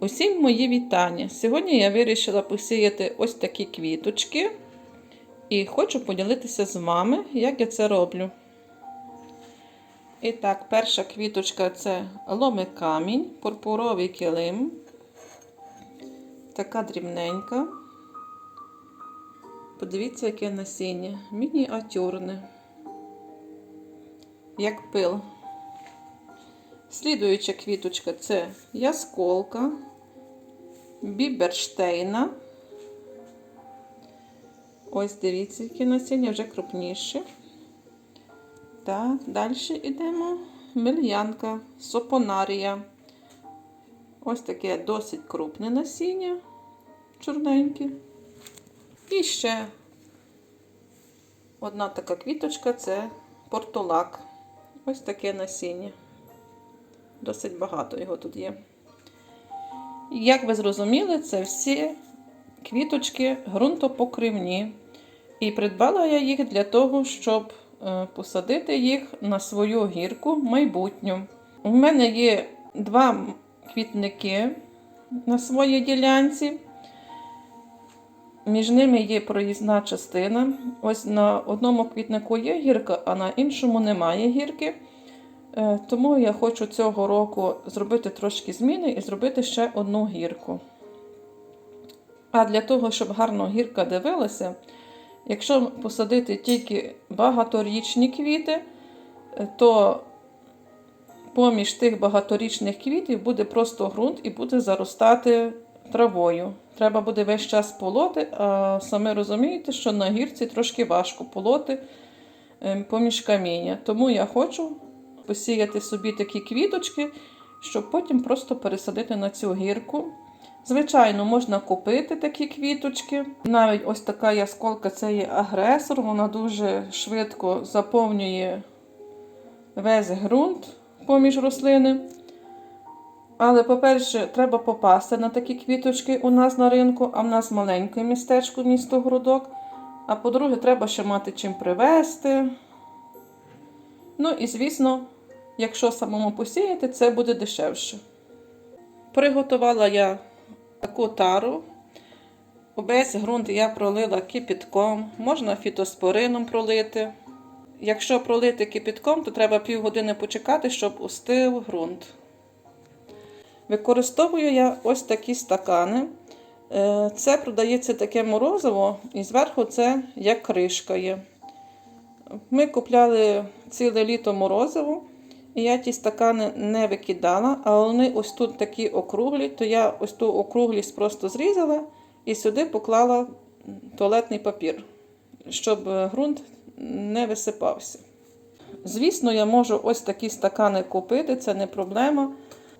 Усім мої вітання. Сьогодні я вирішила посіяти ось такі квіточки і хочу поділитися з вами, як я це роблю. І так, перша квіточка це ломи камінь, пурпуровий килим. Така дрібненька. Подивіться, яке насіння. Мініатюрне. Як пил. Слідуюча квіточка це ясколка, біберштейна. Ось дивіться, які насіння вже крупніші. Так, далі йдемо. Мельянка, сопонарія. Ось таке досить крупне насіння, чорненьке. І ще одна така квіточка це портулак. Ось таке насіння. Досить багато його тут є. Як ви зрозуміли, це всі квіточки ґрунтопокривні. І придбала я їх для того, щоб е, посадити їх на свою гірку майбутню. У мене є два квітники на своїй ділянці. Між ними є проїзна частина. Ось на одному квітнику є гірка, а на іншому немає гірки. Е, Тому я хочу цього року зробити трошки зміни і зробити ще одну гірку. А для того, щоб гарно гірка дивилася, якщо посадити тільки багаторічні квіти, е, то поміж тих багаторічних квітів буде просто ґрунт і буде заростати травою. Треба буде весь час полоти, а саме розумієте, що на гірці трошки важко полоти е, поміж каміння. Тому я хочу посіяти собі такі квіточки, щоб потім просто пересадити на цю гірку. Звичайно, можна купити такі квіточки. Навіть ось така ясколка це є агресор, вона дуже швидко заповнює весь ґрунт поміж рослини. Але, по-перше, треба попасти на такі квіточки у нас на ринку, а в нас маленьке містечко, місто Городок. А по-друге, треба ще мати чим привезти. Ну і, звісно, якщо самому посіяти, це буде дешевше. Приготувала я таку тару. Увесь ґрунт я пролила кипітком, можна фітоспорином пролити. Якщо пролити кипітком, то треба півгодини почекати, щоб устив ґрунт. Використовую я ось такі стакани. Е, Це продається таке морозиво, і зверху це як кришка є. Ми купляли ціле літо морозиво, я ті стакани не викидала, а вони ось тут такі округлі, то я ось ту округлість просто зрізала і сюди поклала туалетний папір, щоб ґрунт не висипався. Звісно, я можу ось такі стакани купити, це не проблема.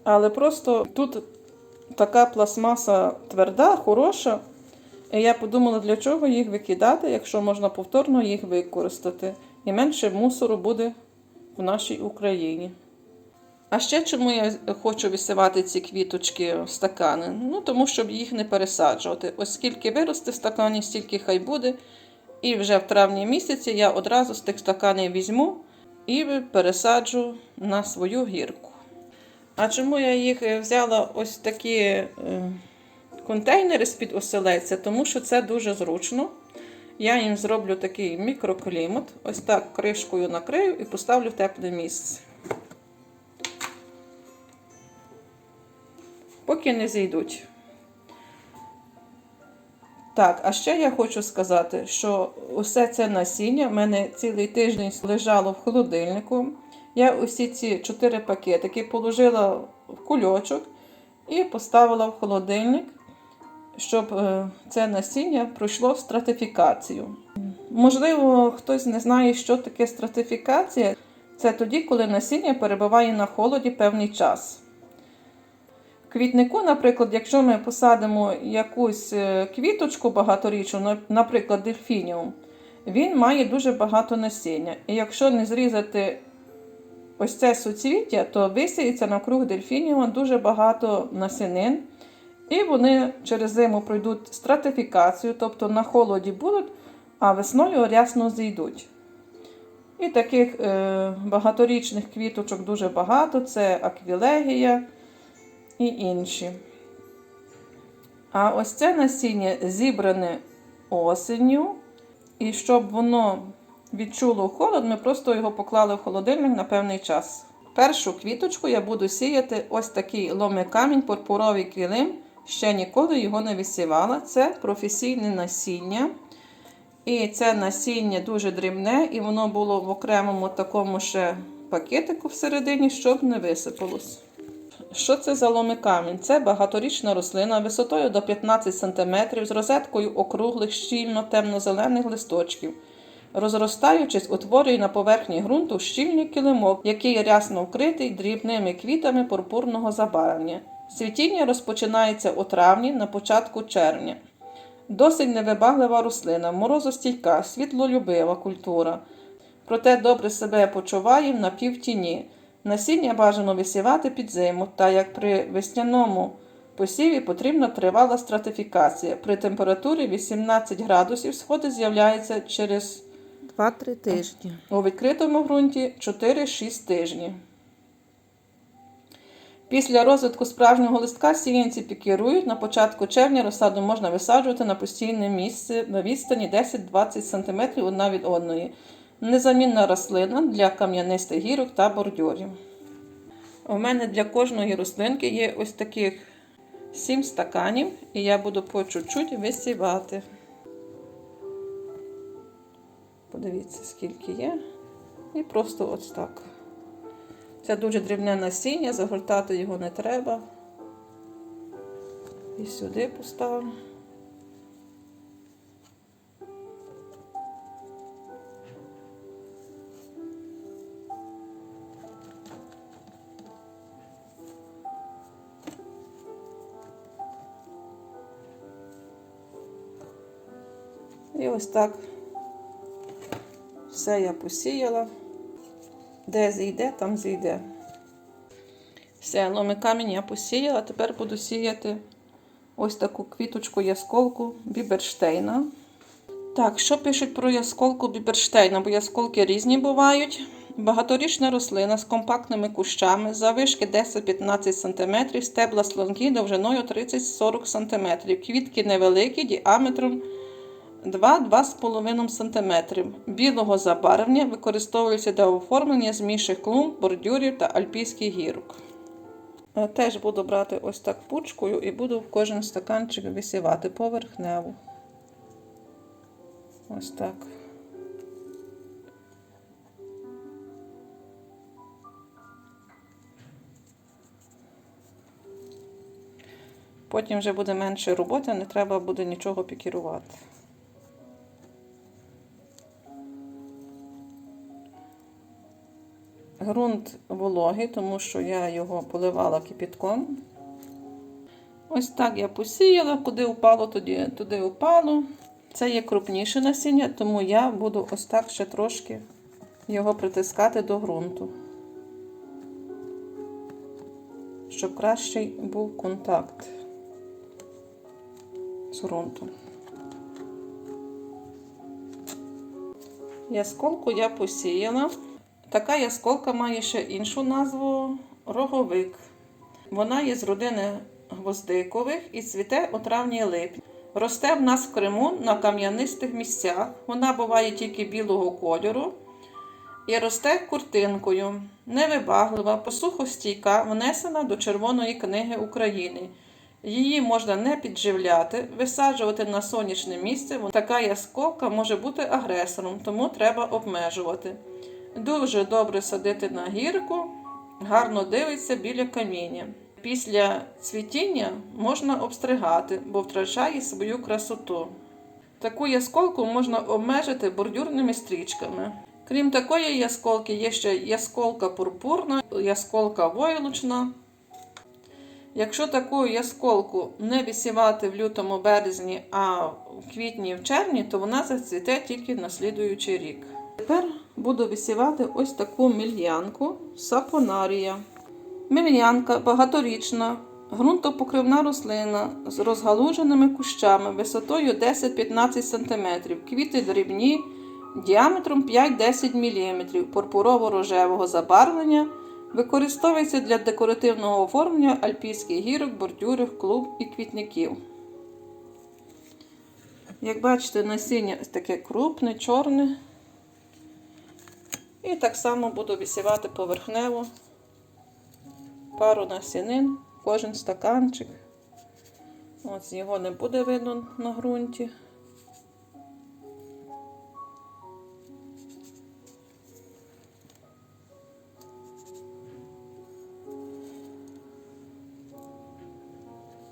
Але просто тут така пластмаса тверда, хороша. І я подумала, для чого їх викидати, якщо можна повторно їх використати. І менше мусору буде в нашій Україні. А ще чому я хочу висівати ці квіточки в стакани? Ну, тому щоб їх не пересаджувати. Ось скільки виросте в стакані, стільки хай буде. І вже в травні місяці я одразу з тих стаканів візьму і пересаджу на свою гірку. А чому я їх взяла ось такі е, контейнери з-під оселеця? Тому що це дуже зручно. Я їм зроблю такий мікроклімат. Ось так кришкою накрию і поставлю в тепле місце. Поки не зійдуть. Так, а ще я хочу сказати, що усе це насіння в мене цілий тиждень лежало в холодильнику. Я усі ці чотири пакетики положила в кульочок і поставила в холодильник, щоб е, це насіння пройшло стратифікацію. Можливо, хтось не знає, що таке стратифікація. Це тоді, коли насіння перебуває на холоді певний час. Квітнику, наприклад, якщо ми посадимо якусь е, квіточку багаторічну, наприклад, дельфініум, він має дуже багато насіння. І якщо не зрізати ось це суцвіття, то висіється навкруг дельфініума дуже багато насінин. І вони через зиму пройдуть стратифікацію, тобто на холоді будуть, а весною рясно зійдуть. І таких е, багаторічних квіточок дуже багато: це аквілегія і інші. А ось це насіння зібране осенню. І щоб воно відчуло холод, ми просто його поклали в холодильник на певний час. Першу квіточку я буду сіяти ось такий ломикамінь, пурпуровий килим. Ще ніколи його не висівала. Це професійне насіння. І це насіння дуже дрібне, і воно було в окремому такому ще пакетику всередині, щоб не висипалось. Що це за ломикамінь? Це багаторічна рослина висотою до 15 см з розеткою округлих, щільно темно-зелених листочків. Розростаючись, утворює на поверхні ґрунту щільний килимок, який рясно вкритий дрібними квітами пурпурного забарвлення. Цвітіння розпочинається у травні на початку червня. Досить невибаглива рослина, морозостійка, світлолюбива культура. Проте добре себе почуває в напівтіні. Насіння бажано висівати під зиму, та як при весняному посіві потрібна тривала стратифікація. При температурі 18 градусів сходи з'являються через 2-3 тижні. у відкритому ґрунті 4-6 тижнів. Після розвитку справжнього листка сіянці пікірують. На початку червня розсаду можна висаджувати на постійне місце на відстані 10-20 см одна від одної. Незамінна рослина для кам'янистих гірок та бордюрів. У мене для кожної рослинки є ось таких 7 стаканів, і я буду по чуть-чуть висівати. Подивіться, скільки є. І просто ось так. Це дуже дрібне насіння, загортати його не треба. І сюди поставлю. І ось так все я посіяла. Де зійде, там зійде. Все, ломи камінь я посіяла. Тепер буду сіяти ось таку квіточку ясколку Біберштейна. Так, що пишуть про ясколку Біберштейна? Бо ясколки різні бувають. Багаторічна рослина з компактними кущами, завишки 10-15 см, стебла слонкі довжиною 30-40 см. Квітки невеликі, діаметром 2-2,5 см. Білого забарвлення використовуються для оформлення зміших клумб, бордюрів та альпійських гірок. Е, Теж буду брати ось так пучкою і буду в кожен стаканчик висівати поверхнево. Ось так. Потім вже буде менше роботи, не треба буде нічого пікірувати. Грунт вологий, тому що я його поливала кипятком. Ось так я посіяла, куди впало, туди, туди впало. Це є крупніше насіння, тому я буду ось так ще трошки його притискати до ґрунту, щоб кращий був контакт з ґрунтом. Ясколку я посіяла. Така ясколка має ще іншу назву роговик. Вона є з родини гвоздикових і цвіте у травні липні. Росте в нас в Криму на кам'янистих місцях. Вона буває тільки білого кольору і росте куртинкою, невибаглива, посухостійка, внесена до Червоної книги України. Її можна не підживляти, висаджувати на сонячне місце. Така ясколка може бути агресором, тому треба обмежувати. Дуже добре садити на гірку, гарно дивиться біля каміння. Після цвітіння можна обстригати, бо втрачає свою красоту. Таку ясколку можна обмежити бордюрними стрічками. Крім такої ясколки, є ще ясколка пурпурна, ясколка войлочна. Якщо таку ясколку не висівати в лютому березні, а в квітні в червні, то вона зацвіте тільки на слідуючий рік. Тепер буду висівати ось таку мільянку сапонарія. Мільянка багаторічна, ґрунтопокривна рослина з розгалуженими кущами висотою 10-15 см, квіти дрібні, діаметром 5-10 мм, пурпурово-рожевого забарвлення. Використовується для декоративного оформлення альпійських гірок, бордюрів, клуб і квітників. Як бачите, насіння таке крупне, чорне. І так само буду висівати поверхнево пару насінин, кожен стаканчик. Ось його не буде видно на ґрунті.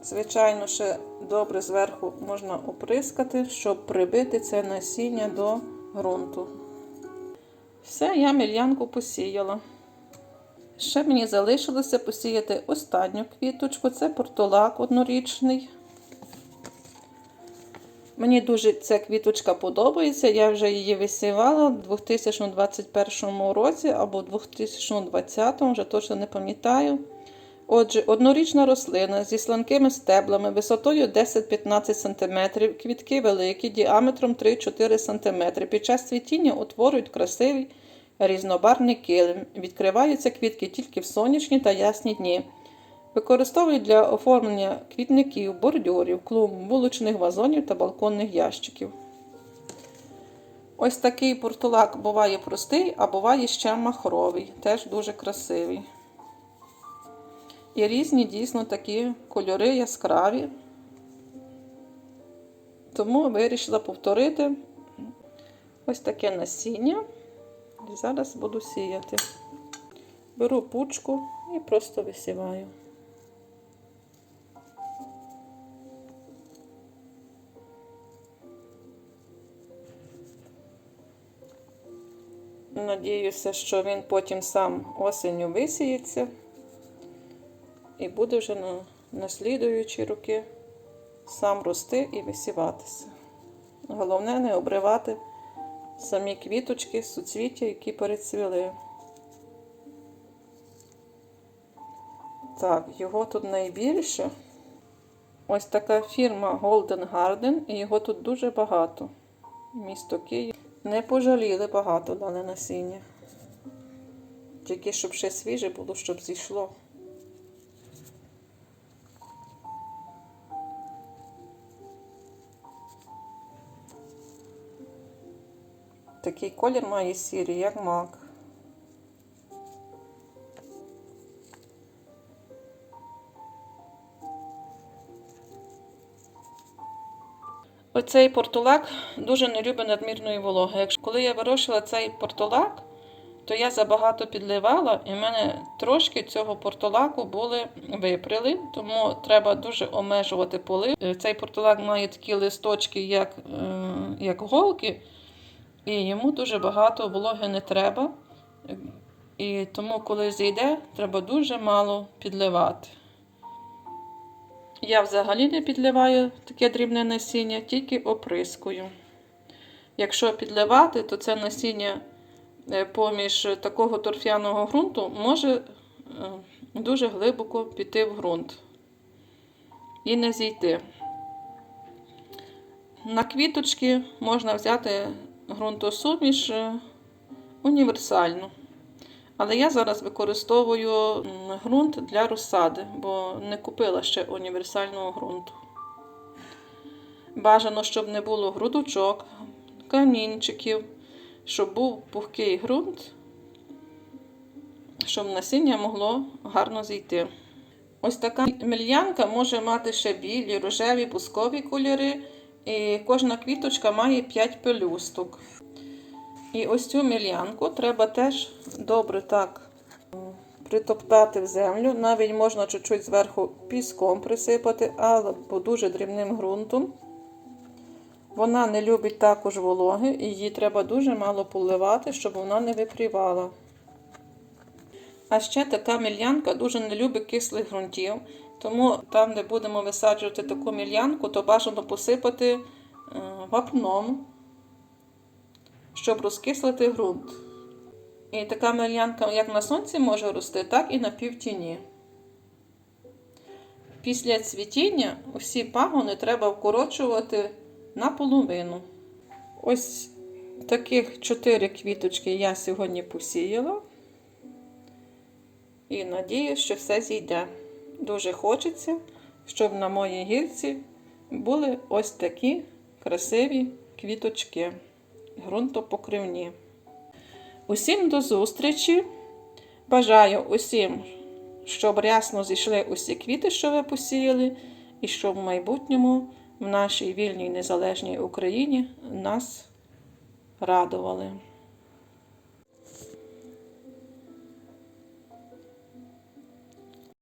Звичайно, ще добре зверху можна оприскати, щоб прибити це насіння до ґрунту. Все, я мільянку посіяла. Ще мені залишилося посіяти останню квіточку. Це портулак однорічний. Мені дуже ця квіточка подобається. Я вже її висівала в 2021 році або в 2020, вже точно не пам'ятаю. Отже, однорічна рослина зі сланкими стеблами висотою 10-15 см, квітки великі, діаметром 3-4 см. Під час цвітіння утворюють красивий різнобарний килим. Відкриваються квітки тільки в сонячні та ясні дні. Використовують для оформлення квітників, бордюрів, клумб, вуличних вазонів та балконних ящиків. Ось такий портулак буває простий, а буває ще махровий, теж дуже красивий. І різні дійсно такі кольори яскраві. Тому вирішила повторити ось таке насіння. І зараз буду сіяти. Беру пучку і просто висіваю. Надіюся, що він потім сам осенню висіється і буде вже на наслідуючі роки сам рости і висіватися. Головне не обривати самі квіточки, суцвіття, які перецвіли. Так, його тут найбільше. Ось така фірма Golden Garden, і його тут дуже багато. Місто Київ. Не пожаліли багато дали насіння. Тільки щоб ще свіже було, щоб зійшло. Такий колір має сірий, як мак. Оцей портулак дуже не любить надмірної вологи. Коли я вирощувала цей портулак, то я забагато підливала, і в мене трошки цього портулаку були випряли, тому треба дуже обмежувати полив. Е, Цей портулак має такі листочки, як, е, як голки, і йому дуже багато вологи не треба. І тому, коли зійде, треба дуже мало підливати. Я взагалі не підливаю таке дрібне насіння, тільки оприскую. Якщо підливати, то це насіння е, поміж такого торфяного ґрунту може е, дуже глибоко піти в ґрунт і не зійти. На квіточки можна взяти ґрунтосуміш е, універсальну. Але я зараз використовую ґрунт для розсади, бо не купила ще універсального ґрунту. Бажано, щоб не було грудочок, камінчиків, щоб був пухкий ґрунт, щоб насіння могло гарно зійти. Ось така мільянка може мати ще білі, рожеві, бускові кольори, і кожна квіточка має 5 пелюсток. І ось цю мільянку треба теж добре так притоптати в землю. Навіть можна чуть-чуть зверху піском присипати, по дуже дрібним ґрунтом. Вона не любить також вологи, і її треба дуже мало поливати, щоб вона не випрівала. А ще така мільянка дуже не любить кислих ґрунтів. Тому там, де будемо висаджувати таку мільянку, то бажано посипати е, вапном щоб розкислити ґрунт. І така мельянка як на сонці може рости, так і на півтіні. Після цвітіння усі пагони треба вкорочувати наполовину. Ось таких 4 квіточки я сьогодні посіяла. І надію, що все зійде. Дуже хочеться, щоб на моїй гірці були ось такі красиві квіточки, ґрунтопокривні. Усім до зустрічі! Бажаю усім, щоб рясно зійшли усі квіти, що ви посіяли, і щоб в майбутньому в нашій вільній незалежній Україні нас радували.